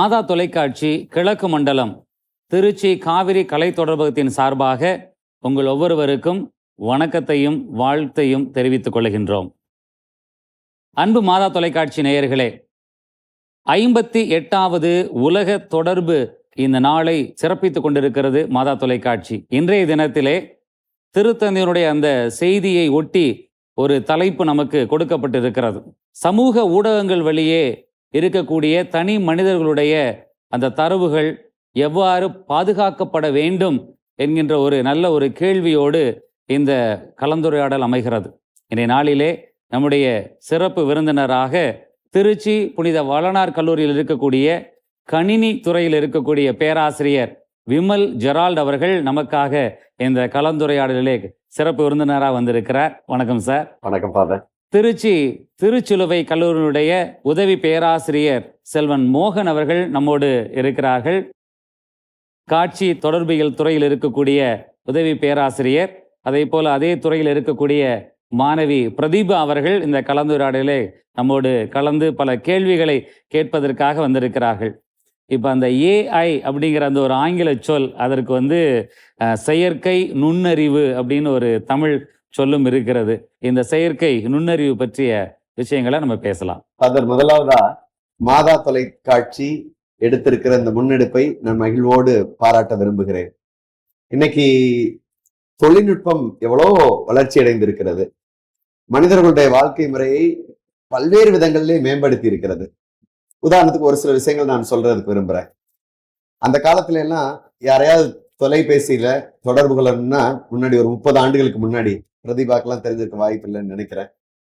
மாதா தொலைக்காட்சி கிழக்கு மண்டலம் திருச்சி காவிரி கலை தொடர்பகத்தின் சார்பாக உங்கள் ஒவ்வொருவருக்கும் வணக்கத்தையும் வாழ்த்தையும் தெரிவித்துக் கொள்கின்றோம். அன்பு மாதா தொலைக்காட்சி நேயர்களே ஐம்பத்தி எட்டாவது உலக தொடர்பு இந்த நாளை சிறப்பித்துக் கொண்டிருக்கிறது மாதா தொலைக்காட்சி. இன்றைய தினத்திலே திருத்தந்தையினுடைய அந்த செய்தியை ஒட்டி ஒரு தலைப்பு நமக்கு கொடுக்கப்பட்டிருக்கிறது. சமூக ஊடகங்கள் வழியே இருக்கக்கூடிய தனி மனிதர்களுடைய அந்த தரவுகள் எவ்வாறு பாதுகாக்கப்பட வேண்டும் என்கின்ற ஒரு நல்ல ஒரு கேள்வியோடு இந்த கலந்துரையாடல் அமைகிறது. இன்றைய நாளிலே நம்முடைய சிறப்பு விருந்தினராக திருச்சி புனித வளனார் கல்லூரியில் இருக்கக்கூடிய கணினி துறையில் இருக்கக்கூடிய பேராசிரியர் விமல் ஜெரால்ட் அவர்கள் நமக்காக இந்த கலந்துரையாடலிலே சிறப்பு விருந்தினராக வந்திருக்கிறார். வணக்கம் சார். வணக்கம் ஃபாதர் திருச்சி திருச்சிலுவை கல்லூரியினுடைய உதவி பேராசிரியர் செல்வன் மோகன் அவர்கள் நம்மோடு இருக்கிறார்கள். காட்சி தொடர்பியல் துறையில் இருக்கக்கூடிய உதவி பேராசிரியர் அதே போல் அதே துறையில் இருக்கக்கூடிய மாணவி பிரதீபா அவர்கள் இந்த கலந்துரையாடலே நம்மோடு கலந்து பல கேள்விகளை கேட்பதற்காக வந்திருக்கிறார்கள். இப்போ அந்த ஏஐ அப்படிங்கிற அந்த ஒரு ஆங்கில சொல் அதற்கு வந்து செயற்கை நுண்ணறிவு அப்படின்னு ஒரு தமிழ் சொல்லும் இருக்கிறது. இந்த செயற்கை நுண்ணறிவு பற்றிய விஷயங்களை நம்ம பேசலாம். அதன் முதலாவதா மாதா தொலைக்காட்சி எடுத்திருக்கிற இந்த முன்னெடுப்பை நான் மகிழ்வோடு பாராட்ட விரும்புகிறேன். இன்னைக்கு தொழில்நுட்பம் எவ்வளோ வளர்ச்சி அடைந்திருக்கிறது. மனிதர்களுடைய வாழ்க்கை முறையை பல்வேறு விதங்களிலே மேம்படுத்தி இருக்கிறது. உதாரணத்துக்கு ஒரு சில விஷயங்கள் நான் சொல்றதுக்கு விரும்புறேன். அந்த காலத்துல எல்லாம் யாரையாவது தொலைபேசியில தொடர்பு கொள்ளணும்னா முன்னாடி ஒரு முப்பது ஆண்டுகளுக்கு முன்னாடி பிரதிபாக்கெல்லாம் தெரிஞ்சிருக்க வாய்ப்பு இல்லைன்னு நினைக்கிறேன்.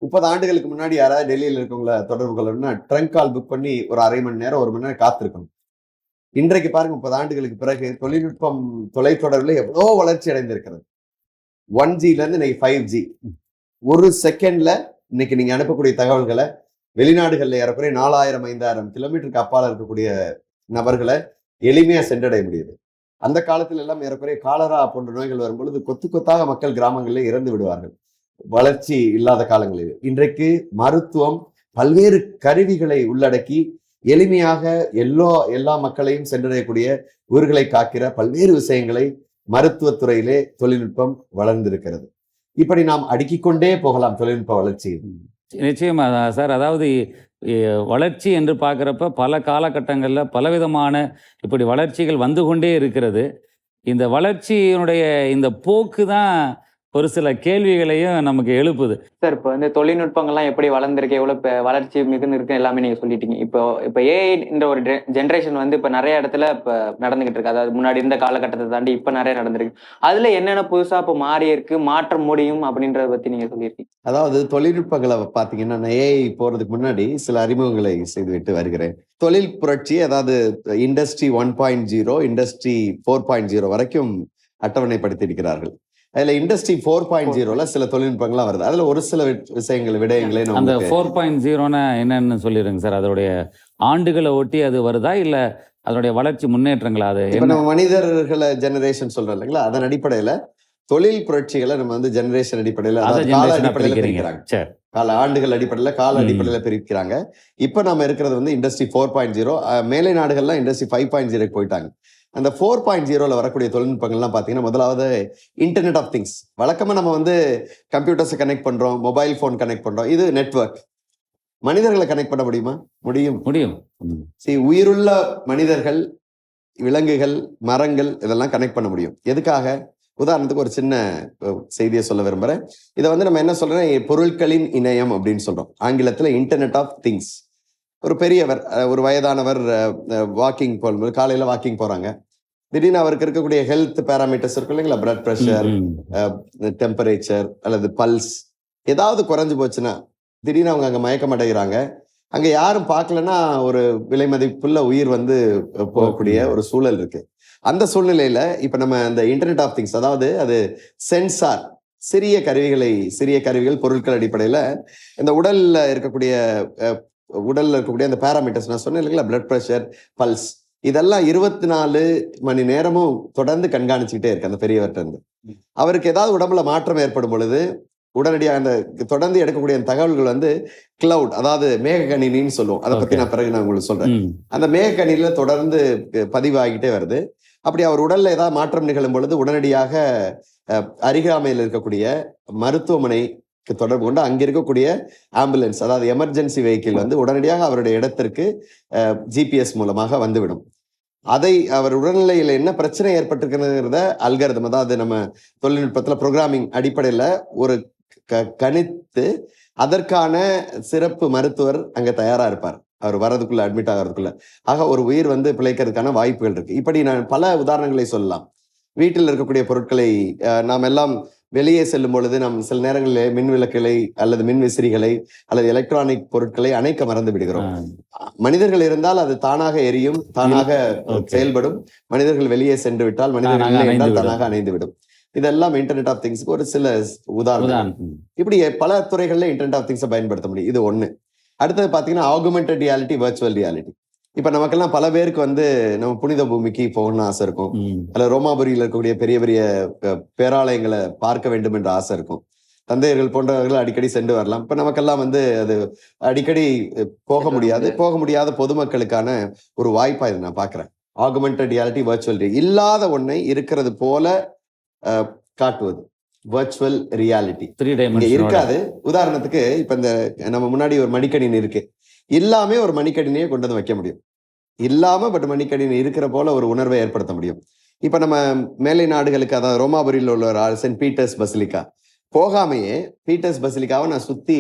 முப்பது ஆண்டுகளுக்கு முன்னாடி யாராவது டெல்லியில் இருக்கவங்கள தொடர்பு கொள்ளணும்னா ட்ரங்க் கால் புக் பண்ணி ஒரு அரை மணி நேரம் ஒரு மணி நேரம் காத்திருக்கணும். இன்றைக்கு பாருங்க முப்பது ஆண்டுகளுக்கு பிறகு தொழில்நுட்பம் தொலைத்தொடர்பில் எவ்வளோ வளர்ச்சி அடைந்திருக்கிறது. ஒன் ஜிலேருந்து இன்னைக்கு ஃபைவ் ஜி ஒரு செகண்ட்ல இன்னைக்கு நீங்க அனுப்பக்கூடிய தகவல்களை வெளிநாடுகளில் ஏறக்குறைய நாலாயிரம் ஐந்தாயிரம் கிலோமீட்டருக்கு அப்பால் இருக்கக்கூடிய நபர்களை எளிமையாக சென்றடைய முடியுது. அந்த காலத்தில் எல்லாம் ஏறக்குறைய காலரா போன்ற நோய்கள் வரும்பொழுது கொத்து கொத்தாக மக்கள் கிராமங்களில் இறந்து விடுவார்கள். வளர்ச்சி இல்லாத காலங்களில். இன்றைக்கு மருத்துவம் பல்வேறு கருவிகளை உள்ளடக்கி எளிமையாக எல்லா எல்லா மக்களையும் சென்றடையக்கூடிய ஊர்களை காக்கிற பல்வேறு விஷயங்களை மருத்துவத்துறையிலே தொழில்நுட்பம் வளர்ந்திருக்கிறது. இப்படி நாம் அடுக்கிக் கொண்டே போகலாம் தொழில்நுட்ப வளர்ச்சியில். நிச்சயமா சார். அதாவது வளர்ச்சி என்று பார்க்குறப்ப பல காலகட்டங்களில் பலவிதமான இப்படி வளர்ச்சிகள் வந்து கொண்டே இருக்கிறது. இந்த வளர்ச்சியினுடைய இந்த போக்கு தான் ஒரு சில கேள்விகளையும் நமக்கு எழுப்புது. சார் இப்போ வந்து தொழில்நுட்பங்கள்லாம் எப்படி வளர்ந்துருக்கு எவ்வளோ இப்போ வளர்ச்சி மிகுந்து இருக்கு எல்லாமே நீங்கள் சொல்லிட்டீங்க. இப்போ இப்போ ஏஐன்ற ஒரு ஜென்ரேஷன் வந்து இப்போ நிறைய இடத்துல இப்போ நடந்துகிட்டு இருக்கு. அதாவது முன்னாடி இருந்த காலகட்டத்தை தாண்டி இப்போ நிறைய நடந்திருக்கு. அதில் என்னென்ன புதுசாக இப்போ மாறி இருக்கு மாற்ற முடியும் அப்படின்றத பற்றி நீங்கள் சொல்லியிருக்கீங்க. அதாவது தொழில்நுட்பங்களை பார்த்தீங்கன்னா நான் ஏஐ போறதுக்கு முன்னாடி சில அறிமுகங்களை செய்துவிட்டு வருகிறேன். தொழில் புரட்சி அதாவது industry one point zero industry four point zero வரைக்கும் அட்டவணைப்படுத்தியிருக்கிறார்கள். அதுல இண்டஸ்ட்ரி ஃபோர் பாயிண்ட் ஜீரோல சில தொழில்நுட்பங்கள்லாம் வருது. அதுல ஒரு சில விஷயங்கள் விடயங்களை அந்த ஃபோர் பாயிண்ட் ஜீரோனா என்னன்னு சொல்லிடுங்க சார். அதோடைய ஆண்டுகளை ஒட்டி அது வருதா? இல்லை அதனுடைய வளர்ச்சி முன்னேற்றங்களா? அது நம்ம மனிதர்களை ஜெனரேஷன் சொல்றோம் இல்லைங்களா? அதன் அடிப்படையில தொழில் புரட்சிகளை நம்ம வந்து ஜெனரேஷன் அடிப்படையில கால அடிப்படையில பிரிக்கிறீங்க. கால ஆண்டுகள் அடிப்படையில கால. அடிப்படையில பிரிக்கிறாங்க. இப்ப நம்ம இருக்கிறது வந்து இண்டஸ்ட்ரி ஃபோர் பாயிண்ட் ஜீரோ மேலை நாடுகள்லாம் இண்டஸ்ட்ரி ஃபைவ் பாயிண்ட் ஜீரோக்கு போயிட்டாங்க. அந்த ஃபோர் பாயிண்ட் ஜீரோல வரக்கூடிய தொழில்நுட்பங்கள்லாம் பாத்தீங்கன்னா முதலாவது இன்டர்நெட் ஆஃப் திங்ஸ் வழக்கமா நம்ம வந்து கம்ப்யூட்டர்ஸை கனெக்ட் பண்றோம் மொபைல் ஃபோன் கனெக்ட் பண்றோம். இது நெட்வொர்க் மனிதர்களை கனெக்ட் பண்ண முடியுமா? முடியும். முடியும். See, உயிருள்ள மனிதர்கள் விலங்குகள் மரங்கள் இதெல்லாம் கனெக்ட் பண்ண முடியும். எதுக்காக? உதாரணத்துக்கு ஒரு சின்ன செய்தியை சொல்ல விரும்புறேன். இதை வந்து நம்ம என்ன சொல்றோம் பொருட்களின் இணையம் அப்படின்னு சொல்றோம். ஆங்கிலத்துல இன்டர்நெட் ஆஃப் திங்ஸ் ஒரு பெரியவர் ஒரு வயதானவர் வாக்கிங் போகும்போது காலையில வாக்கிங் போறாங்க. திடீர்னு அவருக்கு இருக்கக்கூடிய ஹெல்த் பேராமீட்டர்ஸ் இருக்கும் இல்லைங்களா? Blood pressure. டெம்பரேச்சர் அல்லது பல்ஸ் ஏதாவது குறைஞ்சு போச்சுன்னா திடீர்னு அவங்க அங்க மயக்கம் அடைகிறாங்க. அங்க யாரும் பார்க்கலன்னா ஒரு விலை மதிப்புள்ள உயிர் வந்து போகக்கூடிய ஒரு சூழல் இருக்கு. அந்த சூழ்நிலையில இப்ப நம்ம அந்த இன்டர்நெட் ஆஃப் திங்ஸ் அதாவது அது சென்சார் சிறிய கருவிகளை சிறிய கருவிகள் பொருட்கள் அடிப்படையில இந்த உடல்ல இருக்கக்கூடிய உடல்ல இருக்கக்கூடிய அந்த பேராமீட்டர்ஸ் நான் சொன்னேன் இல்லைங்களா? பிளட் ப்ரெஷர் பல்ஸ் இதெல்லாம் இருபத்தி நாலு மணி நேரமும் தொடர்ந்து கண்காணிச்சுக்கிட்டே இருக்கு அந்த பெரியவர்கிட்ட அவருக்கு ஏதாவது உடம்புல மாற்றம் ஏற்படும் பொழுது உடனடியாக அந்த தொடர்ந்து எடுக்கக்கூடிய தகவல்கள் வந்து கிளவுட் அதாவது மேகக்கணினின்னு சொல்லுவோம். அதை பத்தி. நான் பிறகு நான் உங்களுக்கு சொல்றேன். அந்த மேகக்கணினில தொடர்ந்து பதிவாகிட்டே வருது. அப்படி அவர் உடல்ல ஏதாவது மாற்றம் நிகழும் பொழுது உடனடியாக அருகாமையில் இருக்கக்கூடிய மருத்துவமனைக்கு தொடர்பு கொண்டு அங்க இருக்கக்கூடிய ஆம்புலன்ஸ் அதாவது எமர்ஜென்சி வெஹிக்கிள் வந்து உடனடியாக அவருடைய இடத்திற்கு ஜிபிஎஸ் மூலமாக வந்துவிடும். அதை அவர் உடல்நிலையில என்ன பிரச்சனை ஏற்பட்டிருக்கிறத அல்கரதம் அதாவது நம்ம தொழில்நுட்பத்துல ப்ரோக்ராமிங் அடிப்படையில ஒரு க- கணித்து அதற்கான சிறப்பு மருத்துவர் அங்க தயாரா இருப்பார். அவர் வரதுக்குள்ள அட்மிட் ஆகிறதுக்குள்ள. ஆக ஒரு உயிர் வந்து பிழைக்கிறதுக்கான வாய்ப்புகள் இருக்கு. இப்படி நான் பல உதாரணங்களை சொல்லலாம். வீட்டில் இருக்கக்கூடிய பொருட்களை அஹ், நாம் எல்லாம் வெளியே செல்லும் பொழுது நாம் சில நேரங்களில் மின் விளக்குகளை அல்லது மின் விசிறிகளை அல்லது எலக்ட்ரானிக் பொருட்களை அணைக்க மறந்து விடுகிறோம். மனிதர்கள் இருந்தால் அது தானாக எரியும் தானாக. செயல்படும். மனிதர்கள் வெளியே சென்று விட்டால் மனிதர்கள் தானாக இல்லை என்றால் தானாக அணைந்து விடும் இதெல்லாம் இன்டர்நெட் ஆஃப் திங்ஸ்க்கு ஒரு சில உதாரணம். இப்படி பல துறைகள்ல இன்டர்நெட் ஆஃப் திங்ஸை பயன்படுத்த முடியும். இது ஒண்ணு. அடுத்தது பாத்தீங்கன்னா ஆகுமெண்டட் ரியாலிட்டி வர்ச்சுவல் ரியாலிட்டி இப்ப நமக்கெல்லாம் பல பேருக்கு வந்து நம்ம புனித பூமிக்கு போகணும்னு ஆசை இருக்கும். ம். அல்ல ரோமாபுரியில் இருக்கக்கூடிய பெரிய பெரிய பேராலயங்களை பார்க்க வேண்டும் என்ற ஆசை இருக்கும். தந்தையர்கள் போன்றவர்கள் அடிக்கடி சென்று வரலாம். இப்ப நமக்கெல்லாம் வந்து அது அடிக்கடி போக முடியாது. போக முடியாத பொதுமக்களுக்கான ஒரு வாய்ப்பா இதை நான் பாக்குறேன். ஆகுமெண்டட் ரியாலிட்டி வர்ச்சுவல் இல்லாத ஒன்றை இருக்கிறது போல காட்டுவது. வர்ச்சுவல் ரியாலிட்டி இருக்காது. உதாரணத்துக்கு இப்ப இந்த நம்ம முன்னாடி ஒரு மடிக்கணினி இருக்கு. இல்லாம ஒரு மடிக்கணினியை கொண்டு வந்து வைக்க முடியும். இல்லாம பட் மடிக்கணினி இருக்கிற போல ஒரு உணர்வை ஏற்படுத்த முடியும். இப்ப நம்ம மேலை நாடுகளுக்கு அதாவது ரோமாபுரியில் உள்ள ஒரு ஆள் சென்ட் பீட்டர்ஸ் பசிலிக்கா. போகாமையே பீட்டர்ஸ் பசிலிக்காவை நான் சுத்தி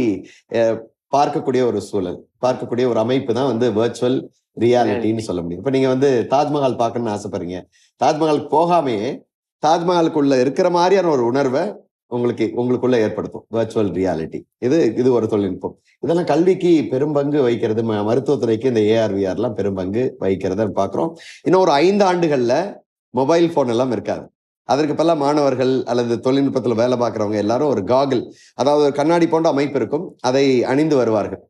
அஹ், பார்க்கக்கூடிய ஒரு சூழல் பார்க்கக்கூடிய ஒரு அமைப்பு தான் வந்து வர்ச்சுவல் ரியாலிட்டின்னு சொல்ல முடியும். இப்ப நீங்க வந்து தாஜ்மஹால் பார்க்கணும்னு ஆசைப்படுறீங்க. தாஜ்மஹால் போகாமையே தாஜ்மஹாலுக்குள்ள இருக்கிற மாதிரியான ஒரு உணர்வை உங்களுக்கு உங்களுக்குள்ள ஏற்படுத்தும். வர்ச்சுவல் ரியாலிட்டி இது இது ஒரு தொழில்நுட்பம். இதெல்லாம் கல்விக்கு பெரும்பங்கு வைக்கிறது ம- மருத்துவத்துறைக்கு இந்த ஏஆர்விஆர் எல்லாம் பெரும்பங்கு வைக்கிறத பார்க்குறோம். இன்னும் ஒரு ஐந்து ஆண்டுகளில் மொபைல் ஃபோன் எல்லாம் இருக்காது. அதற்கு பல மாணவர்கள் அல்லது தொழில்நுட்பத்தில் வேலை பார்க்குறவங்க எல்லாரும் ஒரு காகிள் அதாவது ஒரு கண்ணாடி போன்ற அமைப்பு இருக்கும். அதை அணிந்து வருவார்கள்.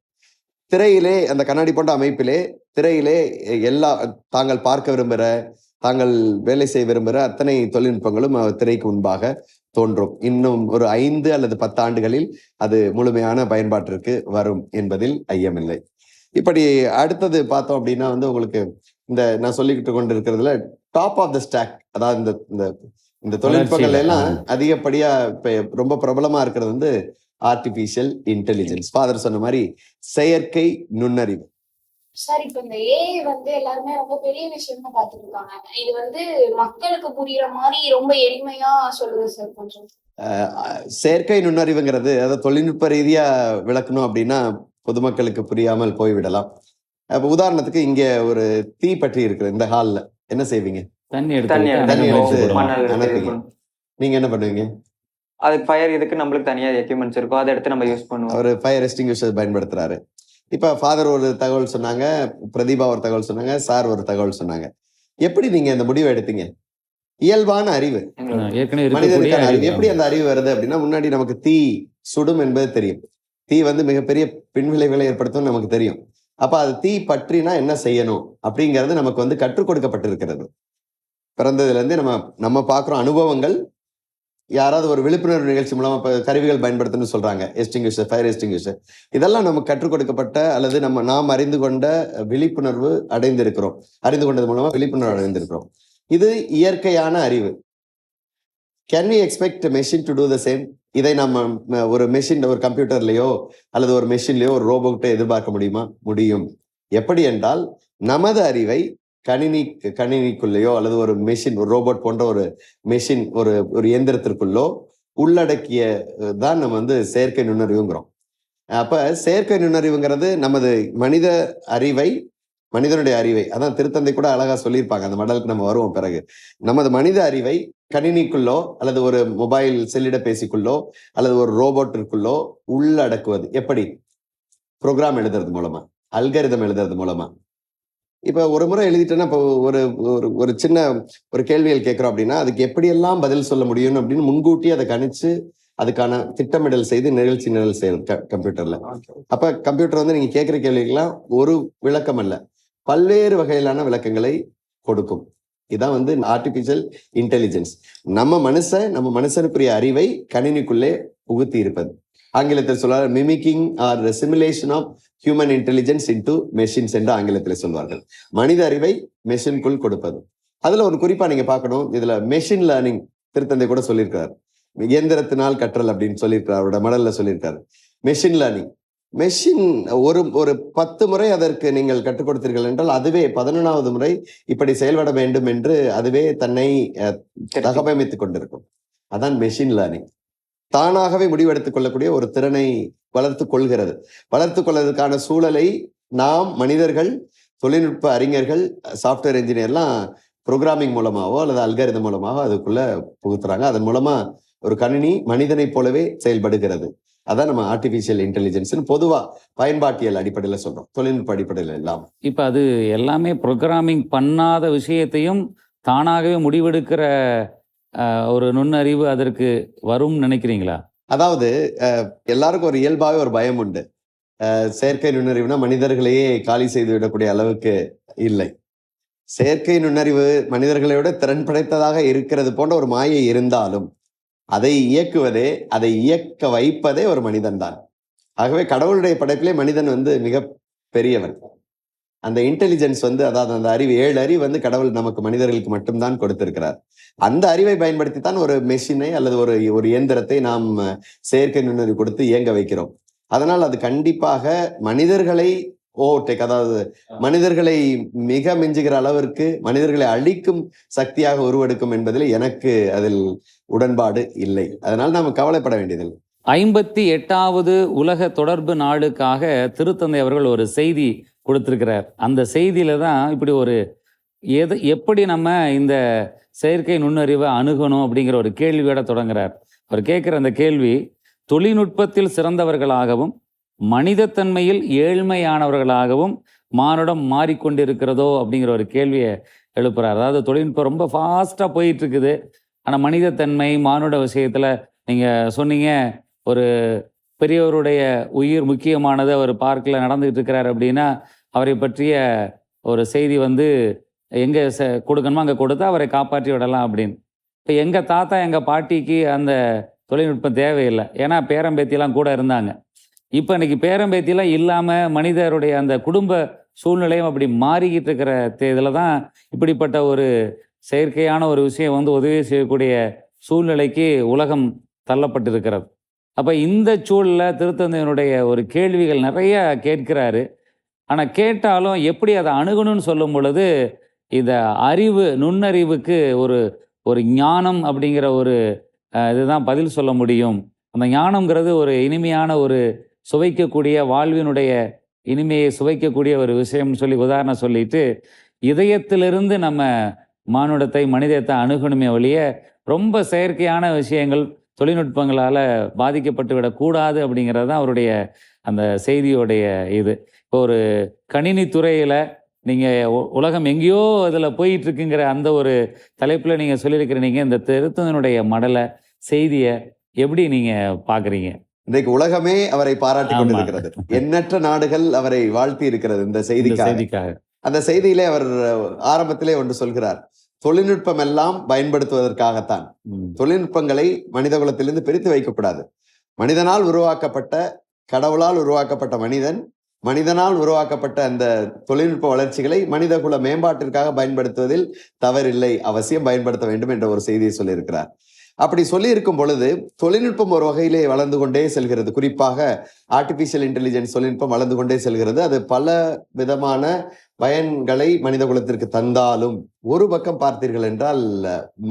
திரையிலே அந்த கண்ணாடி போன்ற அமைப்பிலே திரையிலே எல்லா தாங்கள் பார்க்க விரும்புகிற தாங்கள் வேலை செய்ய விரும்புகிற அத்தனை தொழில்நுட்பங்களும் திரைக்கு முன்பாக தோன்றும். இன்னும் ஒரு ஐந்து அல்லது பத்து ஆண்டுகளில் அது முழுமையான பயன்பாட்டிற்கு வரும் என்பதில் ஐயமில்லை. இப்படி அடுத்தது பார்த்தோம் அப்படின்னா வந்து உங்களுக்கு இந்த நான் சொல்லிக்கிட்டு கொண்டு இருக்கிறதுல டாப் ஆஃப் த ஸ்டாக் அதாவது இந்த இந்த இந்த தொழில்நுட்பங்கள் எல்லாம். அதிகப்படியா இப்ப ரொம்ப பிரபலமா இருக்கிறது வந்து ஆர்டிபிஷியல் இன்டெலிஜென்ஸ் ஃபாதர் சொன்ன மாதிரி செயற்கை நுண்ணறிவு. சார் இப்ப இந்த ஏஐ வந்து எல்லாருமே ரொம்ப பெரிய விஷயமா பாத்துட்டு இருக்காங்க இது வந்து மக்களுக்கு புரியுற மாதிரி ரொம்ப எளிமையா சொல்லுது சார் கொஞ்சம். செயற்கை நுண்ணறிவுங்கிறது அதாவது தொழில்நுட்ப ரீதியா விளக்கணும் அப்படின்னா பொதுமக்களுக்கு புரியாமல் போய்விடலாம். அப்ப உதாரணத்துக்கு இங்க ஒரு தீ பற்றி இருக்குது இந்த ஹால்ல. என்ன செய்வீங்க? தண்ணி தண்ணி எடுத்து தண்ணி எடுத்து. நீங்க என்ன பண்ணுவீங்க? அதுக்கு ஃபயர் இதுக்கு நம்மளுக்கு தனியா எக்யூப்மெண்ட்ஸ் இருக்கும். அதை எடுத்து நம்ம யூஸ் பண்ணுவோம். அவர் ஃபயர் எஸ்டிங்யூஷர் பயன்படுத்துறாரு. இப்ப ஃபாதர் ஒரு தகவல் சொன்னாங்க பிரதீபா ஒரு தகவல் சொன்னாங்க சார் ஒரு தகவல் சொன்னாங்க. எப்படி நீங்க இந்த முடிவை எடுத்தீங்க? இயல்பான அறிவு. மனிதனுக்கான அறிவு. எப்படி அந்த அறிவு வருது அப்படின்னா முன்னாடி நமக்கு தீ சுடும் என்பது தெரியும். தீ வந்து மிகப்பெரிய பின்விளைவுகளை ஏற்படுத்தும் நமக்கு தெரியும். அப்ப அது தீ பற்றினா என்ன செய்யணும்? அப்படிங்கிறது நமக்கு வந்து கற்றுக் கொடுக்கப்பட்டிருக்கிறது. பிறந்ததுல இருந்து நம்ம நம்ம பார்க்குறோம் அனுபவங்கள் யாராவது ஒரு விழிப்புணர்வு நிகழ்ச்சி மூலமா இப்போ கருவிகள் பயன்படுத்தணும்னு சொல்றாங்க. எஸ்டிங்யூஷர் ஃபயர் எஸ்டிங்யூஷர் இதெல்லாம் நம்ம கற்றுக் கொடுக்கப்பட்ட அல்லது நம்ம நாம் அறிந்து கொண்ட விழிப்புணர்வு அடைந்திருக்கிறோம். அறிந்து கொண்டது மூலமா விழிப்புணர்வு அடைந்திருக்கிறோம். இது இயற்கையான அறிவு. Can we expect machine to do the same இதை நம்ம ஒரு மெஷின் ஒரு கம்ப்யூட்டர்லயோ அல்லது ஒரு மெஷின்லயோ ஒரு ரோபோட்டை எதிர்பார்க்க முடியுமா? முடியும். எப்படி என்றால் நமது அறிவை கணினி கணினிக்குள்ளேயோ அல்லது ஒரு மெஷின் ஒரு ரோபோட் போன்ற ஒரு மெஷின் ஒரு ஒரு இயந்திரத்திற்குள்ளோ உள்ளடக்கிய தான் நம்ம வந்து செயற்கை நுண்ணறிவுங்கிறோம். அப்ப செயற்கை நுண்ணறிவுங்கிறது நமது மனித அறிவை மனிதனுடைய அறிவை அதான் திருத்தந்தை கூட அழகா சொல்லியிருப்பாங்க அந்த மடலுக்கு நம்ம வருவோம் பிறகு. நமது மனித அறிவை கணினிக்குள்ளோ அல்லது ஒரு மொபைல் செல்லிடப்பேசிக்குள்ளோ அல்லது ஒரு ரோபோட்டிற்குள்ளோ உள்ளடக்குவது. எப்படி? ப்ரோக்ராம் எழுதுறது மூலமா அல்கரிதம் எழுதுறது மூலமா. இப்ப ஒரு முறை எழுதிட்டேன்னா இப்போ ஒரு ஒரு ஒரு சின்ன ஒரு கேள்விகள் கேட்கிறோம் அப்படின்னா அதுக்கு எப்படியெல்லாம் பதில் சொல்ல முடியும் அப்படின்னு முன்கூட்டி அதை கணிச்சு அதுக்கான திட்டமிடல் செய்து நிகழ்ச்சி நிரல் செய்யறது க- கம்ப்யூட்டர்ல. அப்ப கம்ப்யூட்டர் வந்து நீங்க கேட்கிற கேள்விக்கெல்லாம் ஒரு விளக்கம் அல்ல. பல்வேறு வகையிலான விளக்கங்களை கொடுக்கும். இதான் வந்து ஆர்டிபிஷியல் இன்டெலிஜென்ஸ் நம்ம மனுஷன் நம்ம மனுஷனுக்குரிய அறிவை கணினிக்குள்ளே புகுத்தி இருப்பது. ஆங்கிலத்தில் சொல்வார் mimicking or simulation of human intelligence into machines என்று ஆங்கிலத்தில் சொல்வார்கள். மனித அறிவை மெஷின்குள் கொடுப்பது. அதுல ஒரு குறிப்பா நீங்க பார்க்கணும். இதுல மெஷின் லேர்னிங் திருத்தந்தை கூட சொல்லியிருக்காரு இயந்திரத்தினால் கற்றல் அப்படின்னு சொல்லியிருக்காரு அவரோட மடல்ல சொல்லியிருக்காரு. மெஷின் லேர்னிங் மெஷின் ஒரு ஒரு பத்து முறை அதற்கு நீங்கள் கற்றுக் கொடுத்தீர்கள் என்றால் அதுவே பதினொன்றாவது முறை இப்படி செயல்பட வேண்டும் என்று அதுவே தன்னை அஹ், தகவமைத்துக் கொண்டிருக்கும். அதான் மெஷின் லேர்னிங் தானாகவே முடிவெடுத்துக் கொள்ளக்கூடிய ஒரு திறனை வளர்த்து கொள்கிறது. வளர்த்து கொள்வதற்கான சூழலை நாம் மனிதர்கள் தொழில்நுட்ப அறிஞர்கள் சாஃப்ட்வேர் இன்ஜினியர்லாம் ப்ரோக்ராமிங் மூலமாகவோ அல்லது அல்காரிதம் மூலமாகவோ அதுக்குள்ள புகுத்துறாங்க. அதன் மூலமா ஒரு கணினி மனிதனைப் போலவே செயல்படுகிறது. அதான் நம்ம ஆர்டிபிஷியல் இன்டெலிஜென்ஸ்னு பொதுவாக பயன்பாட்டியல் அடிப்படையில் சொல்றோம். தொழில்நுட்ப அடிப்படையில் எல்லாம். இப்போ அது எல்லாமே ப்ரோக்ராமிங் பண்ணாத விஷயத்தையும் தானாகவே முடிவெடுக்கிற ஒரு நுண்ணறிவு அதற்கு வரும்னு நினைக்கிறீங்களா? அதாவது அஹ், எல்லாருக்கும் ஒரு இயல்பாகவே ஒரு பயம் உண்டு. செயற்கை நுண்ணறிவுனா மனிதர்களையே காலி செய்து விடக்கூடிய அளவுக்கு இல்லை. செயற்கை நுண்ணறிவு மனிதர்களை விட திறன் படைத்ததாக இருக்கிறது போன்ற ஒரு மாயை இருந்தாலும் அதை இயக்குவதே அதை இயக்க வைப்பதே ஒரு மனிதன் தான். ஆகவே கடவுளுடைய படைப்பிலே மனிதன் வந்து மிக பெரியவன். அந்த இன்டெலிஜென்ஸ் வந்து அதாவது அந்த அறிவு ஏழு அறிவு வந்து கடவுள் நமக்கு மனிதர்களுக்கு மட்டும்தான் கொடுத்திருக்கிறார். அந்த அறிவை பயன்படுத்தி தான் ஒரு மெஷினை அல்லது ஒரு ஒரு இயந்திரத்தை நாம் செயற்கை நுண்ணறிவு கொடுத்து இயங்க வைக்கிறோம். அதனால் அது கண்டிப்பாக மனிதர்களை ஓவர்டேக் அதாவது மனிதர்களை மிக மிஞ்சுகிற அளவிற்கு மனிதர்களை அழிக்கும் சக்தியாக உருவெடுக்கும் என்பதில் எனக்கு அதில் உடன்பாடு இல்லை. அதனால் நாம் கவலைப்பட வேண்டியதில்லை. ஐம்பத்தி எட்டாவது உலக தொடர்பு நாளுக்காக திருத்தந்தை அவர்கள் ஒரு செய்தி கொடுத்திருக்கிறார். அந்த செய்தியில தான் இப்படி ஒரு எது எப்படி நம்ம இந்த செயற்கை நுண்ணறிவை அணுகணும் அப்படிங்கிற ஒரு கேள்வியோட தொடங்குறார். அவர் கேட்குற அந்த கேள்வி தொழில்நுட்பத்தில் சிறந்தவர்களாகவும் மனிதத்தன்மையில் ஏழ்மையானவர்களாகவும் மானுடம் மாறிக்கொண்டிருக்கிறதோ? அப்படிங்கிற ஒரு கேள்வியை எழுப்புறார். அதாவது தொழில்நுட்பம் ரொம்ப ஃபாஸ்ட்டாக போயிட்டு இருக்குது ஆனால் மனிதத்தன்மை மானுட விஷயத்தில் நீங்கள் சொன்னீங்க ஒரு பெரியவருடைய உயிர் முக்கியமானது அவர் பார்க்கில் நடந்துகிட்டு இருக்கிறார் அப்படின்னா அவரை பற்றிய ஒரு செய்தி வந்து எங்கே ச கொடுக்கணுமோ அங்கே கொடுத்து அவரை காப்பாற்றி விடலாம் அப்படின்னு. இப்போ எங்கள் தாத்தா எங்கள் பாட்டிக்கு அந்த தொழில்நுட்பம் தேவையில்லை. ஏன்னா பேரம்பேத்திலாம் கூட இருந்தாங்க. இப்போ இன்னைக்கு பேரம்பேத்திலாம் இல்லாமல் மனிதருடைய அந்த குடும்ப சூழ்நிலையும் அப்படி மாறிக்கிட்டு இருக்கிற இதில் தான் இப்படிப்பட்ட ஒரு செயற்கையான ஒரு விஷயம் வந்து உதவி செய்யக்கூடிய சூழ்நிலைக்கு உலகம் தள்ளப்பட்டிருக்கிறது. அப்போ இந்த சூழலில் திருத்தந்தையனுடைய ஒரு கேள்விகள் நிறைய கேட்கிறாரு. ஆனால் கேட்டாலும் எப்படி அதை அணுகணும்னு சொல்லும் பொழுது இந்த அறிவு நுண்ணறிவுக்கு ஒரு ஒரு ஞானம் அப்படிங்கிற ஒரு இதுதான் பதில் சொல்ல முடியும். அந்த ஞானம்ங்கிறது ஒரு இனிமையான ஒரு சுவைக்கக்கூடிய வாழ்வினுடைய இனிமையை சுவைக்கக்கூடிய ஒரு விஷயம்னு சொல்லி உதாரணம் சொல்லிட்டு இதயத்திலிருந்து நம்ம மானுடத்தை மனிதத்தை அணுகணுமே ஒழிய ரொம்ப செயற்கையான விஷயங்கள் தொழில்நுட்பங்களால் பாதிக்கப்பட்டு விடக்கூடாது அப்படிங்கிறது தான் அவருடைய அந்த செய்தியோடைய இது. இப்போ ஒரு கணினி துறையில் நீங்கள் உலகம் எங்கேயோ அதில் போயிட்டு இருக்குங்கிற அந்த ஒரு தலைப்பில் நீங்கள் சொல்லியிருக்கிறீங்க இந்த திருத்தனுடைய மடலை செய்தியை எப்படி நீங்கள் பார்க்குறீங்க இன்றைக்கு உலகமே அவரை பாராட்டி. கொண்டிருக்கிறது. எண்ணற்ற நாடுகள் அவரை வாழ்த்தி இருக்கிறது இந்த செய்திக்காக. அந்த செய்தியிலே அவர் ஆரம்பத்திலே ஒன்று சொல்கிறார். தொழில்நுட்பம் எல்லாம் பயன்படுத்துவதற்காகத்தான். தொழில்நுட்பங்களை மனித குலத்திலிருந்து பிரித்து வைக்கக்கூடாது. மனிதனால் உருவாக்கப்பட்ட கடவுளால் உருவாக்கப்பட்ட மனிதன் மனிதனால் உருவாக்கப்பட்ட அந்த தொழில்நுட்ப வளர்ச்சிகளை மனிதகுல மேம்பாட்டிற்காக பயன்படுத்துவதில் தவறில்லை அவசியம் பயன்படுத்த வேண்டும் என்ற ஒரு செய்தியை சொல்லியிருக்கிறார். அப்படி சொல்லி இருக்கும் பொழுது தொழில்நுட்பம் ஒரு வகையிலே வளர்ந்து கொண்டே செல்கிறது. குறிப்பாக ஆர்டிபிஷியல் இன்டெலிஜென்ஸ் தொழில்நுட்பம் வளர்ந்து கொண்டே செல்கிறது. அது பல விதமான பயன்களை மனித குலத்திற்கு தந்தாலும் ஒரு பக்கம் பார்த்தீர்கள் என்றால்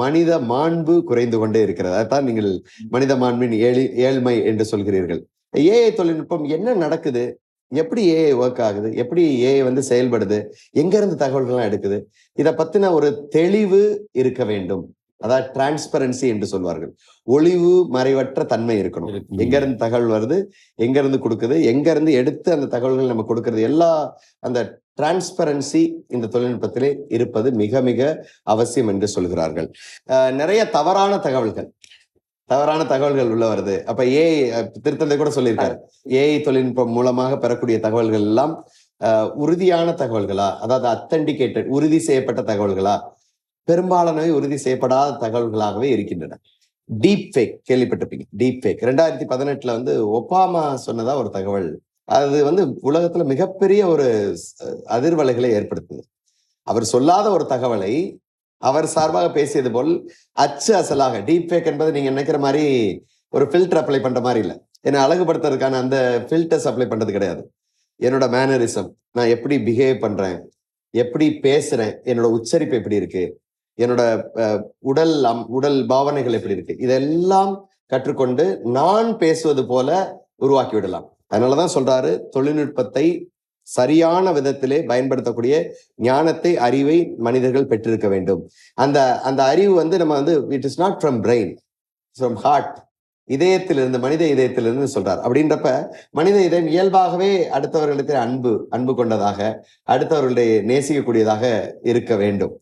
மனித மாண்பு குறைந்து கொண்டே இருக்கிறது. அதான் நீங்கள் மனித மாண்பின் ஏழி ஏழ்மை என்று சொல்கிறீர்கள். ஏஐ தொழில்நுட்பம் என்ன நடக்குது? எப்படி ஏஐ ஒர்க் ஆகுது? எப்படி ஏஐ வந்து செயல்படுது? எங்க இருந்து தகவல்கள்லாம் எடுக்குது? இதை பத்தின ஒரு தெளிவு இருக்க வேண்டும். அதாவது டிரான்ஸ்பரன்சி என்று சொல்வார்கள். ஒளிவு மறைவற்ற தன்மை இருக்கணும். இருக்கணும். எங்க இருந்து தகவல் வருது? எங்க இருந்து கொடுக்குது? எங்க இருந்து எடுத்து அந்த தகவல்கள் நம்ம கொடுக்கறது? எல்லா அந்த டிரான்ஸ்பரன்சி இந்த தொழில்நுட்பத்திலே இருப்பது மிக மிக அவசியம் என்று சொல்கிறார்கள். நிறைய தவறான தகவல்கள். தவறான தகவல்கள் உள்ள வருது. அப்ப ஏஐ திருத்தந்தை கூட சொல்லியிருக்காரு. ஏஐ தொழில்நுட்பம் மூலமாக பெறக்கூடிய தகவல்கள் எல்லாம் உறுதியான தகவல்களா? அதாவது அத்தன்டிகேட்டட் உறுதி செய்யப்பட்ட தகவல்களா? பெரும்பாலானவை உறுதி செய்யப்படாத தகவல்களாகவே இருக்கின்றன. டீப் ஃபேக் கேள்விப்பட்டிருப்பீங்க. டீப் ஃபேக் ரெண்டாயிரத்தி பதினெட்டுல வந்து ஒபாமா சொன்னதா ஒரு தகவல். அது வந்து உலகத்துல மிகப்பெரிய ஒரு அதிர்வலைகளை ஏற்படுத்துது. அவர் சொல்லாத ஒரு தகவலை அவர் சார்பாக பேசியது போல் அச்சு அசலாக டீப் ஃபேக் என்பது நீங்க நினைக்கிற மாதிரி ஒரு ஃபில்டர் அப்ளை பண்ற மாதிரி இல்லை. என்னை அழகுபடுத்துறதுக்கான அந்த ஃபில்டர்ஸ் அப்ளை பண்றது கிடையாது. என்னோட மேனரிசம் நான் எப்படி பிஹேவ் பண்றேன் எப்படி பேசுறேன் என்னோட உச்சரிப்பு எப்படி இருக்கு என்னோட உடல் அம்- உடல் பாவனைகள் எப்படி இருக்கு இதெல்லாம் கற்றுக்கொண்டு நான் பேசுவது போல உருவாக்கி விடலாம். அதனாலதான் சொல்றாரு தொழில்நுட்பத்தை சரியான விதத்திலே பயன்படுத்தக்கூடிய ஞானத்தை அறிவை மனிதர்கள் பெற்றிருக்க வேண்டும். அந்த அந்த அறிவு வந்து நம்ம வந்து it is not from brain from heart இதயத்திலிருந்து மனித இதயத்திலிருந்து சொல்றார். அப்படின்றப்ப மனித இதயம் இயல்பாகவே அடுத்தவர்களிடத்தில் அன்பு அன்பு கொண்டதாக அடுத்தவர்களுடைய நேசிக்கக்கூடியதாக இருக்க வேண்டும்.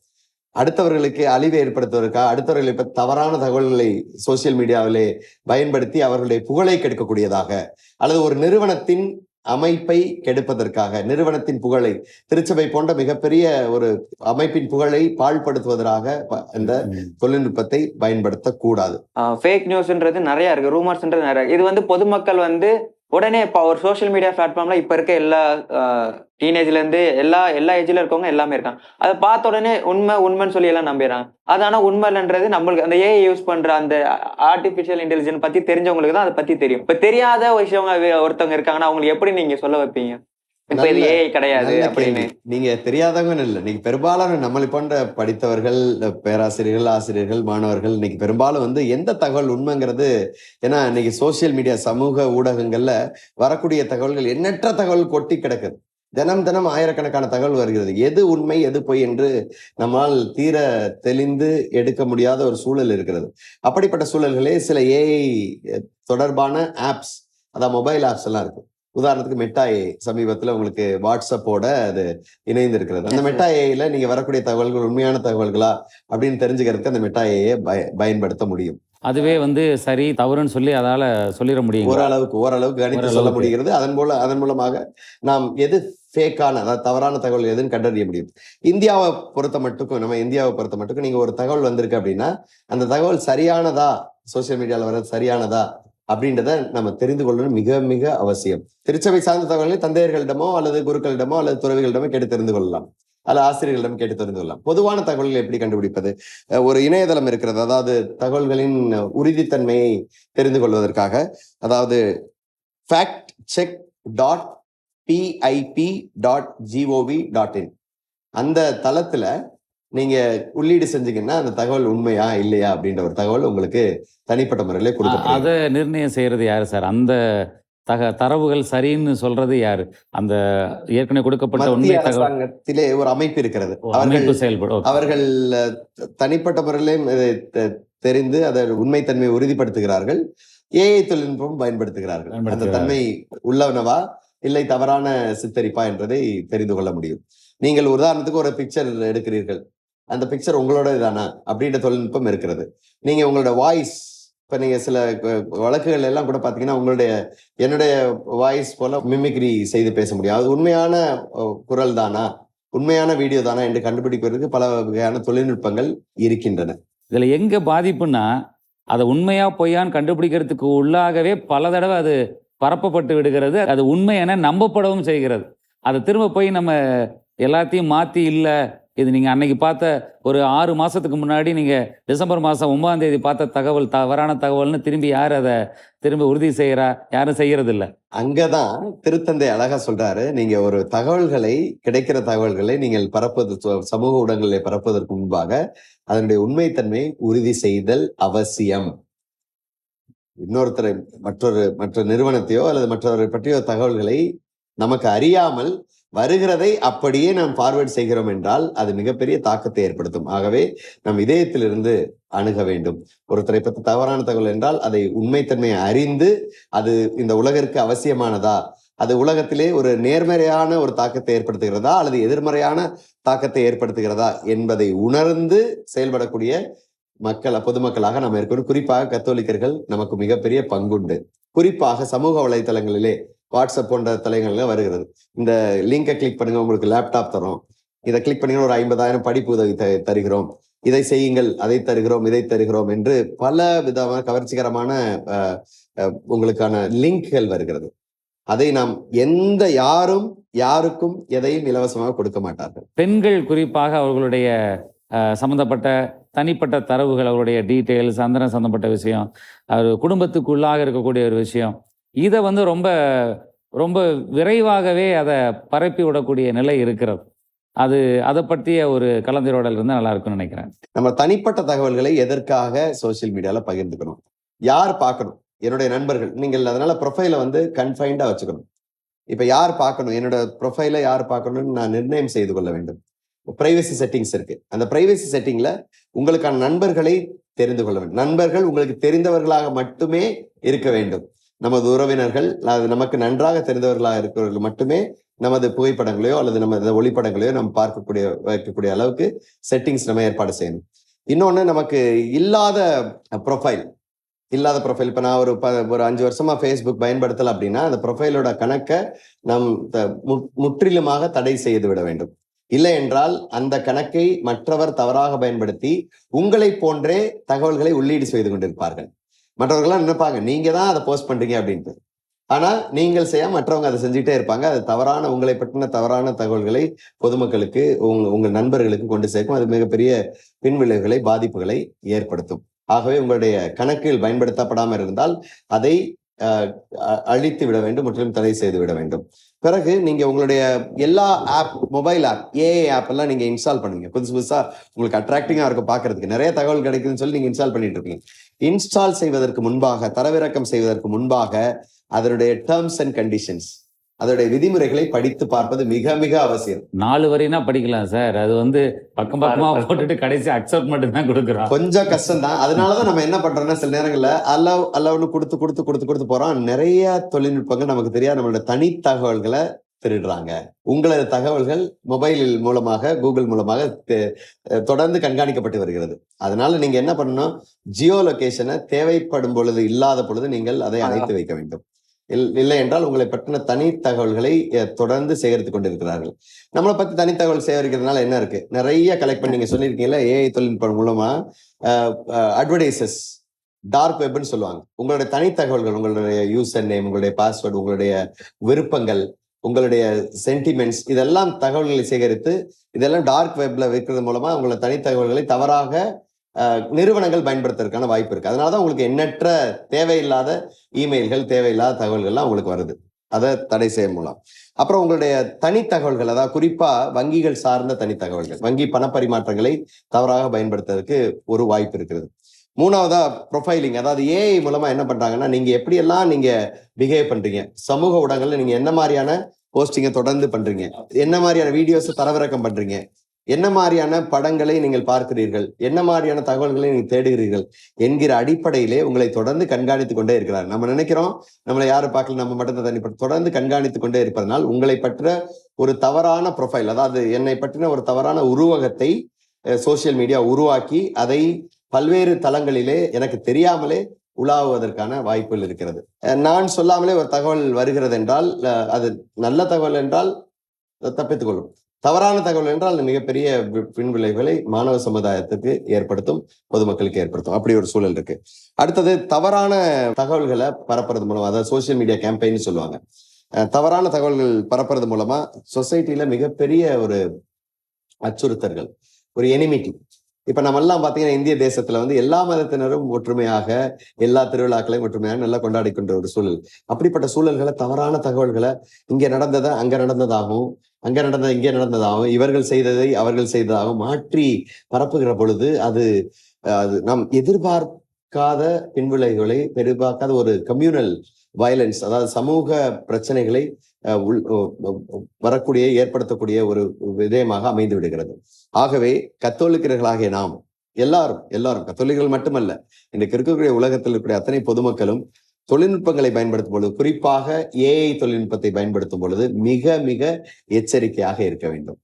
அடுத்தவர்களுக்கு அழிவை ஏற்படுத்துவதற்காக அடுத்தவர்களை இப்ப தவறான தகவல்களை சோசியல் மீடியாவிலே பயன்படுத்தி அவர்களுடைய புகழை கெடுக்கக்கூடியதாக அல்லது ஒரு நிறுவனத்தின் அமைப்பை கெடுப்பதற்காக நிறுவனத்தின் புகழை திருச்சபை போன்ற மிகப்பெரிய ஒரு அமைப்பின் புகழை பாழ்படுத்துவதற்காக ப- இந்த தொழில்நுட்பத்தை பயன்படுத்தக்கூடாது ஃபேக் நியூஸ்ன்றது நிறைய இருக்கு ரூமர்ஸ்ன்றது நிறைய. இது வந்து பொதுமக்கள் வந்து உடனே இப்போ ஒரு சோஷியல் மீடியா பிளாட்ஃபார்ம்ல இப்போ இருக்க எல்லா டீனேஜ்லேருந்து எல்லா எல்லா ஏஜ்ல இருக்கவங்க எல்லாமே இருக்காங்க. அதை பார்த்த உடனே உண்மை உண்மைன்னு சொல்லி எல்லாம் நம்பிடுறாங்க. அது ஆனால் உண்மை இல்லைன்றது நம்மளுக்கு அந்த ஏஐ யூஸ் பண்ற அந்த ஆர்டிஃபிஷியல் இன்டெலிஜென்ஸ் பத்தி தெரிஞ்சவங்களுக்கு தான் அதை பத்தி தெரியும். இப்போ தெரியாத விஷயவங்க ஒருத்தவங்க இருக்காங்கன்னா அவங்களுக்கு எப்படி நீங்க சொல்ல வைப்பீங்க? இப்ப இது நல்ல- ஏஐ கிடையாது நல்ல அப்படின்னு. கேள்வி. நீங்க தெரியாதவங்கன்னு இல்லை. நீங்க பெரும்பாலான நம்மளை போன்ற படித்தவர்கள் பேராசிரியர்கள் ஆசிரியர்கள் மாணவர்கள் இன்னைக்கு பெரும்பாலும் வந்து எந்த தகவல் உண்மைங்கிறது ஏன்னா இன்னைக்கு சோசியல் மீடியா சமூக ஊடகங்கள்ல வரக்கூடிய தகவல்கள் எண்ணற்ற தகவல் கொட்டி கிடக்குது. தினம் தினம் ஆயிரக்கணக்கான தகவல் வருகிறது. எது உண்மை எது பொய் என்று நம்மால் தீர தெளிந்து எடுக்க முடியாத ஒரு சூழல் இருக்கிறது. அப்படிப்பட்ட சூழல்களே சில ஏஐ தொடர்பான ஆப்ஸ் அதான் மொபைல் ஆப்ஸ் எல்லாம் இருக்கு. உதாரணத்துக்கு மெட்டா ஏ சமீபத்துல உங்களுக்கு வாட்ஸ்அப்போட அது இணைந்து இருக்கிறது அந்த Yes, மெட்டா ஏல நீங்க வரக்கூடிய தகவல்கள் உண்மையான தகவல்களா அப்படின்னு தெரிஞ்சுக்கிறதுக்கு அந்த மெட்டா ஏ பயன்படுத்த முடியும். அதுவே வந்து சரி தவறுன்னு சொல்லி அதால சொல்லிட முடியும் ஓரளவுக்கு ஓரளவுக்கு கணித்து சொல்ல. முடிகிறது. அதன் மூலம் அதன் மூலமாக நாம் எது ஃபேக்கான அதாவது தவறான தகவல் எதுன்னு கண்டறிய முடியும். இந்தியாவை பொறுத்த மட்டுக்கும் நம்ம இந்தியாவை பொறுத்த மட்டுக்கும் நீங்க ஒரு தகவல் வந்திருக்கு அப்படின்னா அந்த தகவல் சரியானதா? சோசியல் மீடியால வர்றது சரியானதா? அப்படின்றத நம்ம தெரிந்து கொள்ளணும். மிக மிக அவசியம். திருச்சபை சார்ந்த தகவல்களை தந்தையர்களிடமோ அல்லது குருக்களிடமோ அல்லது துறவிகளிடமோ கேட்டு தெரிந்து கொள்ளலாம். அல்ல ஆசிரியர்களிடம் கேட்டு தெரிந்து கொள்ளலாம். பொதுவான தகவல்கள் எப்படி கண்டுபிடிப்பது? ஒரு இணையதளம் இருக்கிறது. அதாவது தகவல்களின் உறுதித்தன்மையை தெரிந்து கொள்வதற்காக. அதாவது fact check dot PIB dot GOV dot in அந்த தளத்துல நீங்க உள்ளீடு செஞ்சீங்கன்னா அந்த தகவல் உண்மையா இல்லையா அப்படின்ற ஒரு தகவல் உங்களுக்கு தனிப்பட்ட முறையில கொடுக்கப்படும் அதை நிர்ணயம் செய்யறது யாரு சார்? அந்த தக தரவுகள் சரின்னு சொல்றது யாரு? அந்த ஏற்கனவே கொடுக்கப்பட்ட உண்மை அரசாங்கத்திலே ஒரு அமைப்பு இருக்கிறது. அமைப்பு செயல்படும். அவர்கள் தனிப்பட்ட முறையிலும் தெரிந்து அதை உண்மைத்தன்மையை உறுதிப்படுத்துகிறார்கள். ஏஐ தொழில்நுட்பம் பயன்படுத்துகிறார்கள். அந்த. தன்மை உள்ளவனவா இல்லை தவறான சித்தரிப்பா என்பதை தெரிந்து கொள்ள முடியும். நீங்கள் உதாரணத்துக்கு ஒரு பிக்சர் எடுக்கிறீர்கள். அந்த பிக்சர் உங்களோட இதானா அப்படின்ற தொழில்நுட்பம் இருக்கிறது. நீங்கள் உங்களோட வாய்ஸ் இப்போ நீங்கள் சில வழக்குகள் எல்லாம் கூட பார்த்தீங்கன்னா உங்களுடைய என்னுடைய வாய்ஸ் போல மிமிக்ரி செய்து பேச முடியும். அது உண்மையான குரல் தானா உண்மையான வீடியோ தானா என்று கண்டுபிடிப்பதற்கு பல வகையான தொழில்நுட்பங்கள் இருக்கின்றன. இதில் எங்கே பாதிப்புன்னா அதை உண்மையா பொய்யான்னு கண்டுபிடிக்கிறதுக்கு உள்ளாகவே பல தடவை அது பரப்பப்பட்டு விடுகிறது. அது உண்மை என நம்பப்படவும் செய்கிறது. அதை திரும்ப போய் நம்ம எல்லாத்தையும் மாற்றி இல்லை இது நீங்கள் அன்னைக்கு பார்த்த ஒரு ஆறு மாதத்துக்கு முன்னாடி நீங்கள் டிசம்பர் மாதம் ஒன்பதாம் தேதி பார்த்த தகவல் தவறான தகவல்னு திரும்பி யார் அதை திரும்ப உறுதி செய்கிறா யாரும் செய்யறது அங்கே தான் திருத்தந்தை அழகா சொல்றாரு. நீங்க ஒரு தகவல்களை கிடைக்கிற தகவல்களை நீங்கள் பரப்புவது சமூக ஊடகங்களை பரப்புவதற்கு முன்பாக அதனுடைய உண்மைத்தன்மையை உறுதி செய்தல் அவசியம். இன்னொருத்தரை மற்றொரு மற்ற நிறுவனத்தையோ அல்லது மற்றவரை பற்றிய தகவல்களை நமக்கு அறியாமல் வருகிறதை அப்படியே நாம் ஃபார்வர்ட் செய்கிறோம் என்றால் அது மிகப்பெரிய தாக்கத்தை ஏற்படுத்தும். ஆகவே நம் இதயத்திலிருந்து அணுக வேண்டும். ஒருத்தரை பற்றி தவறான தகவல் என்றால் அதை உண்மைத்தன்மையை அறிந்து அது இந்த உலகிற்கு அவசியமானதா? அது உலகத்திலே ஒரு நேர்மறையான ஒரு தாக்கத்தை ஏற்படுத்துகிறதா? அல்லது எதிர்மறையான தாக்கத்தை ஏற்படுத்துகிறதா? என்பதை உணர்ந்து செயல்படக்கூடிய மக்கள் பொதுமக்களாக நாம் இருக்கிறோம் குறிப்பாக கத்தோலிக்கர்கள் நமக்கு மிகப்பெரிய பங்குண்டு. குறிப்பாக சமூக வலைதளங்களிலே வாட்ஸ்அப் போன்ற தளங்களில் வருகிறது. இந்த லிங்கை கிளிக் பண்ணுங்க உங்களுக்கு லேப்டாப் தரோம். இதை கிளிக் பண்ணீங்கன்னா ஒரு ஐம்பதாயிரம் படிப்பு உதவி த- தருகிறோம். இதை செய்யுங்கள் அதை தருகிறோம் இதை தருகிறோம் என்று பல விதமான கவர்ச்சிகரமான உங்களுக்கான லிங்க்கள் வருகிறது. அதை நாம் எந்த யாரும் யாருக்கும் எதையும் இலவசமாக கொடுக்க மாட்டார்கள். பெண்கள் குறிப்பாக அவர்களுடைய சம்மந்தப்பட்ட சம்பந்தப்பட்ட தனிப்பட்ட தரவுகள் அவருடைய டீட்டெயில்ஸ் அந்த சம்பந்தப்பட்ட விஷயம் அவர் குடும்பத்துக்குள்ளாக இருக்கக்கூடிய ஒரு விஷயம் இதை வந்து ரொம்ப ரொம்ப விரைவாகவே அதை பரப்பி விடக்கூடிய நிலை இருக்கிறது. அது அதை பற்றிய ஒரு கலந்துரையாடல் இருந்தால் நல்லா இருக்கும்னு நினைக்கிறேன். நம்ம தனிப்பட்ட தகவல்களை எதற்காக சோஷியல் மீடியாவில் பகிர்ந்துக்கணும்? யார் பார்க்கணும்? என்னுடைய நண்பர்கள். நீங்கள் அதனால ப்ரொஃபைலை வந்து கன்ஃபைண்டாக வச்சுக்கணும். இப்போ யார் பார்க்கணும்? என்னோட ப்ரொஃபைலை யார் பார்க்கணும்னு நான் நிர்ணயம் செய்து கொள்ள வேண்டும். பிரைவசி செட்டிங்ஸ் இருக்கு. அந்த பிரைவசி செட்டிங்ல உங்களுக்கான நண்பர்களை தெரிந்து கொள்ள வேண்டும். நண்பர்கள் உங்களுக்கு தெரிந்தவர்களாக மட்டுமே இருக்க வேண்டும். நமது உறவினர்கள் அது நமக்கு நன்றாக தெரிந்தவர்களாக இருக்கிறவர்கள் மட்டுமே நமது புகைப்படங்களையோ அல்லது நமது ஒளிப்படங்களையோ நம்ம பார்க்கக்கூடிய வைக்கக்கூடிய அளவுக்கு செட்டிங்ஸ் நம்ம ஏற்பாடு செய்யணும். இன்னொன்று நமக்கு இல்லாத ப்ரொஃபைல் இல்லாத ப்ரொஃபைல் இப்போ நான் ஒரு ப ஒரு அஞ்சு வருஷமா ஃபேஸ்புக் பயன்படுத்தலை அப்படின்னா அந்த ப்ரொஃபைலோட கணக்கை நம் த- மு- முற்றிலுமாக தடை செய்து விட வேண்டும். இல்லை என்றால் அந்த கணக்கை மற்றவர் தவறாக பயன்படுத்தி உங்களை போன்றே தகவல்களை உள்ளீடு செய்து கொண்டிருப்பார்கள். மற்றவர்கள்லாம் நினைப்பாங்க நீங்க தான் அதை போஸ்ட் பண்றீங்க அப்படின்ட்டு. ஆனா நீங்கள் செய்ய மற்றவங்க அதை செஞ்சுட்டே இருப்பாங்க. அது தவறான உங்களை பற்றின தவறான தகவல்களை பொதுமக்களுக்கு உங்க உங்க நண்பர்களுக்கு கொண்டு சேர்க்கும். அது மிகப்பெரிய பின்விளைவுகளை பாதிப்புகளை ஏற்படுத்தும். ஆகவே உங்களுடைய கணக்கில் பயன்படுத்தப்படாமல் இருந்தால் அதை அ- அழித்து விட வேண்டும் முற்றிலும் தடை செய்து விட வேண்டும். பிறகு நீங்க உங்களுடைய எல்லா app mobile app AI app எல்லாம் நீங்க இன்ஸ்டால் பண்ணுவீங்க புதுசு புதுசா உங்களுக்கு அட்ராக்டிங்கா இருக்கும் பாக்குறதுக்கு நிறைய தகவல் கிடைக்குதுன்னு சொல்லி நீங்க இன்ஸ்டால் பண்ணிட்டு இருக்கீங்க. இன்ஸ்டால் செய்வதற்கு முன்பாக தரவிறக்கம் செய்வதற்கு முன்பாக அதனுடைய டேர்ம்ஸ் அண்ட் கண்டிஷன்ஸ் அதனுடைய விதிமுறைகளை படித்து பார்ப்பது மிக மிக அவசியம். நாலு வரினா படிக்கலாம் சார். அது வந்து பக்கம் பக்கமா போட்டுட்டு கடைசி அக்செப்ட் மட்டும் தான் கொடுக்குறோம். கொஞ்சம் கஷ்டம் தான் அதனாலதான் நம்ம என்ன பண்றோம்னா சில நேரங்கள்ல அல்லவ் அல்லவனு கொடுத்து கொடுத்து கொடுத்து கொடுத்து போறோம். நிறைய தொழில்நுட்பங்கள் நமக்கு தெரியாது. நம்மளோட தனி தகவல்களை திருடுறாங்க உங்களது தகவல்கள் மொபைலில் மூலமாக கூகுள் மூலமாக தொடர்ந்து கண்காணிக்கப்பட்டு வருகிறது. அதனால நீங்க என்ன பண்ணணும்? ஜியோ லொகேஷனை தேவைப்படும் பொழுது இல்லாத பொழுது நீங்கள் அதை அணைத்து வைக்க வேண்டும். இல்- இல்லை என்றால் உங்களை பற்றின தனி தகவல்களை தொடர்ந்து சேகரித்துக் கொண்டிருக்கிறார்கள். நம்மளை பத்தி தனி தகவல் சேகரிக்கிறதுனால என்ன இருக்கு? நிறைய கலெக்ட் பண்ணி நீங்க சொல்லியிருக்கீங்கல்ல ஏஐ தொழில்நுட்பம் மூலமா அட்வர்டைசஸ் டார்க் வெப்னு சொல்லுவாங்க. உங்களுடைய தனி தகவல்கள் உங்களுடைய யூசர் நேம் உங்களுடைய பாஸ்வேர்டு உங்களுடைய விருப்பங்கள் உங்களுடைய சென்டிமெண்ட்ஸ் இதெல்லாம் தகவல்களை சேகரித்து இதெல்லாம் டார்க் வெப்ல வைக்கிறது மூலமா உங்களோட தனி தகவல்களை தவறாக நிறுவனங்கள் பயன்படுத்துறதுக்கான வாய்ப்பு இருக்கு. அதனாலதான் உங்களுக்கு எண்ணற்ற தேவையில்லாத இமெயில்கள் தேவையில்லாத தகவல்கள்லாம் உங்களுக்கு வருது. அதை தடை செய்ய மூலம் அப்புறம் உங்களுடைய தனி தகவல்கள் அதாவது குறிப்பா வங்கிகள் சார்ந்த தனி தகவல்கள் வங்கி பணப்பரிமாற்றங்களை தவறாக பயன்படுத்துறதுக்கு ஒரு வாய்ப்பு இருக்கிறது. மூணாவதா ப்ரொஃபைலிங் அதாவது ஏஐ மூலமா என்ன பண்றாங்கன்னா நீங்க எப்படியெல்லாம் நீங்க பிஹேவ் பண்றீங்க சமூக ஊடகங்கள்ல நீங்க என்ன மாதிரியான போஸ்டிங்கை தொடர்ந்து பண்றீங்க என்ன மாதிரியான வீடியோஸ் தரவிறக்கம் பண்றீங்க என்ன மாதிரியான படங்களை நீங்கள் பார்க்கிறீர்கள் என்ன மாதிரியான தகவல்களை நீங்கள் தேடுகிறீர்கள் என்கிற அடிப்படையிலே உங்களை தொடர்ந்து கண்காணித்துக் கொண்டே இருக்கிறார். நம்ம நினைக்கிறோம் நம்மளை யாரு பார்க்கல நம்ம மட்டும் தான் தனிப்பட்ட தொடர்ந்து கண்காணித்துக் கொண்டே இருப்பதனால் உங்களை பற்ற ஒரு தவறான ப்ரொஃபைல் அதாவது என்னை பற்றின ஒரு தவறான உருவகத்தை சோசியல் மீடியா உருவாக்கி அதை பல்வேறு தளங்களிலே எனக்கு தெரியாமலே உலாவுவதற்கான வாய்ப்புகள் இருக்கிறது. நான் சொல்லாமலே ஒரு தகவல் வருகிறது என்றால் அது நல்ல தகவல் என்றால் தப்பித்துக் கொள்ளும் தவறான தகவல் என்றால் மிகப்பெரிய வி- பின்விளைவுகளை மாணவ சமுதாயத்துக்கு ஏற்படுத்தும் பொதுமக்களுக்கு ஏற்படுத்தும். அப்படி ஒரு சூழல் இருக்கு. அடுத்தது தவறான தகவல்களை பரப்புறது மூலம் அதாவது சோசியல் மீடியா கேம்பெயின் சொல்லுவாங்க. தவறான தகவல்கள் பரப்புறது மூலமா சொசைட்டில மிகப்பெரிய ஒரு அச்சுறுத்தல்கள் ஒரு எனிமிட்டி இப்ப நம்ம எல்லாம் பாத்தீங்கன்னா இந்திய தேசத்துல வந்து எல்லா மதத்தினரும் ஒற்றுமையாக எல்லா திருவிழாக்களையும் ஒற்றுமையாக நல்லா கொண்டாடி கொண்ட ஒரு சூழல். அப்படிப்பட்ட சூழல்களை தவறான தகவல்களை இங்க நடந்ததை அங்க நடந்ததாகவும் அங்க நடந்தது இங்கே நடந்ததாகவும் இவர்கள் செய்ததை அவர்கள் செய்ததாகவும் மாற்றி பரப்புகிற பொழுது அது அது நாம் எதிர்பார்க்காத பின்விளைவுகளை எதிர்பார்க்காத ஒரு கம்யூனல் வயலன்ஸ் அதாவது சமூக பிரச்சனைகளை வரக்கூடிய ஏற்படுத்தக்கூடிய ஒரு விதயமாக அமைந்து விடுகிறது. ஆகவே கத்தோலிக்கர்களாகிய நாம் எல்லாரும் எல்லாரும் கத்தோலிக்கர்கள் மட்டுமல்ல இன்றைக்கு இருக்கக்கூடிய உலகத்தில் இருக்கக்கூடிய அத்தனை பொதுமக்களும் தொழில்நுட்பங்களை பயன்படுத்தும் பொழுது குறிப்பாக ஏஐ தொழில்நுட்பத்தை பயன்படுத்தும் பொழுது மிக மிக எச்சரிக்கையாக இருக்க வேண்டும்.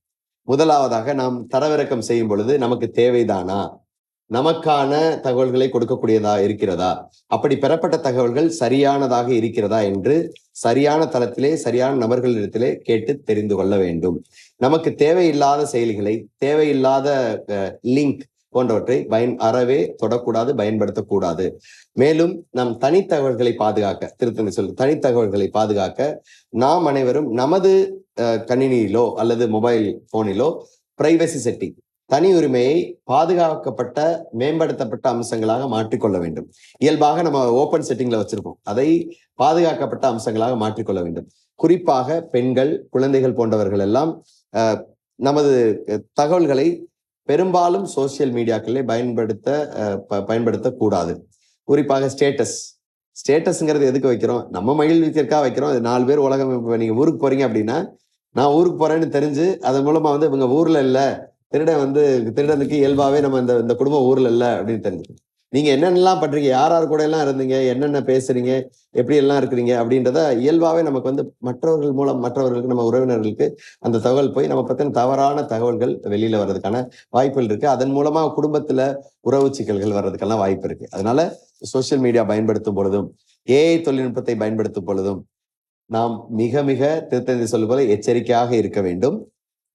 முதலாவதாக நாம் தரவிறக்கம் செய்யும் பொழுது நமக்கு தேவைதானா? நமக்கான தகவல்களை கொடுக்கக்கூடியதா இருக்கிறதா? அப்படி பெறப்பட்ட தகவல்கள் சரியானதாக இருக்கிறதா என்று சரியான தளத்திலே சரியான நபர்களிடத்திலே கேட்டு தெரிந்து கொள்ள வேண்டும். நமக்கு தேவையில்லாத செயலிகளை தேவையில்லாத லிங்க் போன்றவற்றை பயன் அறவே தொடக்கூடாது பயன்படுத்தக்கூடாது. மேலும் நம் தனித்தகவல்களை பாதுகாக்க திருத்தணி சொல் தனித்தகவல்களை பாதுகாக்க நாம் அனைவரும் நமது கணினியிலோ அல்லது மொபைல் போனிலோ பிரைவசி செட்டிங் தனி உரிமையை பாதுகாக்கப்பட்ட மேம்படுத்தப்பட்ட அம்சங்களாக மாற்றிக்கொள்ள வேண்டும். இயல்பாக நம்ம ஓப்பன் செட்டிங்ல வச்சிருப்போம். அதை பாதுகாக்கப்பட்ட அம்சங்களாக மாற்றிக்கொள்ள வேண்டும். குறிப்பாக பெண்கள் குழந்தைகள் போன்றவர்கள் எல்லாம் நமது தகவல்களை பெரும்பாலும் சோசியல் மீடியாக்களை பயன்படுத்த ப- பயன்படுத்தக்கூடாது. குறிப்பாக ஸ்டேட்டஸ் ஸ்டேட்டஸ்ங்கிறது எதுக்கு வைக்கிறோம்? நம்ம மகிழ்விக்கிறதுக்காக வைக்கிறோம். அது நாலு பேர் உலகம் இப்போ நீங்க ஊருக்கு போறீங்க அப்படின்னா நான் ஊருக்கு போறேன்னு தெரிஞ்சு அதன் மூலமா வந்து இவங்க ஊர்ல இல்லை திருடன் வந்து திருடனுக்கு இயல்பாவே நம்ம இந்த இந்த குடும்பம் ஊர்ல இல்ல அப்படின்னு தெரிஞ்சு நீங்க என்னென்னலாம் பண்றீங்க? யார் யார் கூட எல்லாம் இருந்தீங்க? என்னென்ன பேசுறீங்க? எப்படி எல்லாம் இருக்கிறீங்க? அப்படின்றத இயல்பாவே நமக்கு வந்து மற்றவர்கள் மூலம் மற்றவர்களுக்கு நம்ம உறவினர்களுக்கு அந்த தகவல் போய் நம்ம பத்தின தவறான தகவல்கள் வெளியில வர்றதுக்கான வாய்ப்புகள் இருக்கு. அதன் மூலமா குடும்பத்துல உறவு சிக்கல்கள் வர்றதுக்கெல்லாம் வாய்ப்பு இருக்கு. அதனால சோஷியல் மீடியா பயன்படுத்தும் பொழுதும் ஏஐ தொழில்நுட்பத்தை பயன்படுத்தும் பொழுதும் நாம் மிக மிக திருத்தந்தை சொல்லும் போல எச்சரிக்கையாக இருக்க வேண்டும்.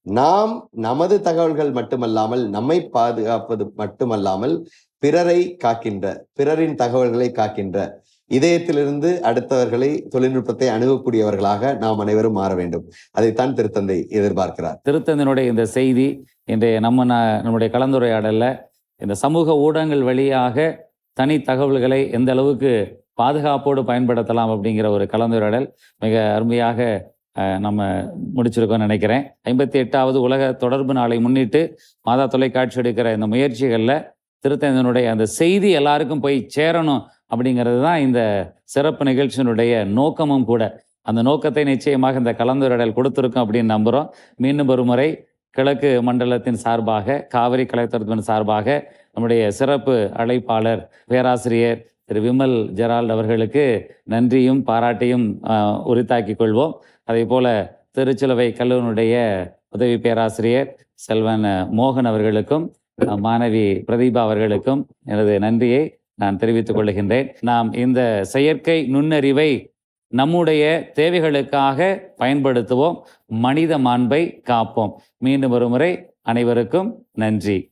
நாம் நமது தகவல்கள் மட்டுமல்லாமல் நம்மை பாதுகாப்பது மட்டுமல்லாமல் பிறரை காக்கின்ற பிறரின் தகவல்களை காக்கின்ற இதயத்திலிருந்து அடுத்தவர்களை தொழில்நுட்பத்தை அணுகக்கூடியவர்களாக நாம் அனைவரும் மாற வேண்டும். அதைத்தான் திருத்தந்தை எதிர்பார்க்கிறார். திருத்தந்தினுடைய இந்த செய்தி இன்றைய நம்ம நம்முடைய கலந்துரையாடல்ல இந்த சமூக ஊடகங்கள் வழியாக தனி தகவல்களை எந்த அளவுக்கு பாதுகாப்போடு பயன்படுத்தலாம் அப்படிங்கிற ஒரு கலந்துரையாடல் மிக அருமையாக நம்ம முடிச்சிருக்கோம்னு நினைக்கிறேன். ஐம்பத்தி எட்டாவது உலக தொடர்பு நாளை முன்னிட்டு மாதா தொலைக்காட்சி எடுக்கிற இந்த முயற்சிகளில் திருத்தந்தனுடைய அந்த செய்தி எல்லாருக்கும் போய் சேரணும் அப்படிங்கிறது தான் இந்த சிறப்பு நிகழ்ச்சியினுடைய நோக்கமும் கூட. அந்த நோக்கத்தை நிச்சயமாக இந்த கலந்துரையாடல் கொடுத்துருக்கோம் அப்படின்னு நம்புகிறோம் மீண்டும் ஒரு முறை கிழக்கு மண்டலத்தின் சார்பாக காவிரி கலைத்தரத்தின் சார்பாக நம்முடைய சிறப்பு அழைப்பாளர் பேராசிரியர் திரு விமல் ஜெரால்ட் அவர்களுக்கு நன்றியும் பாராட்டையும் ஆஹ், உரித்தாக்கிக் கொள்வோம். அதே போல திருச்சிலுவை கல்லூரியுடைய உதவி பேராசிரியர் செல்வன் மோகன் அவர்களுக்கும் மாணவி பிரதீபா அவர்களுக்கும் எனது நன்றியை நான் தெரிவித்துக் கொள்கின்றேன். நாம் இந்த செயற்கை நுண்ணறிவை நம்முடைய தேவைகளுக்காக பயன்படுத்துவோம். மனித மாண்பை காப்போம். மீண்டும் ஒரு முறை அனைவருக்கும் நன்றி.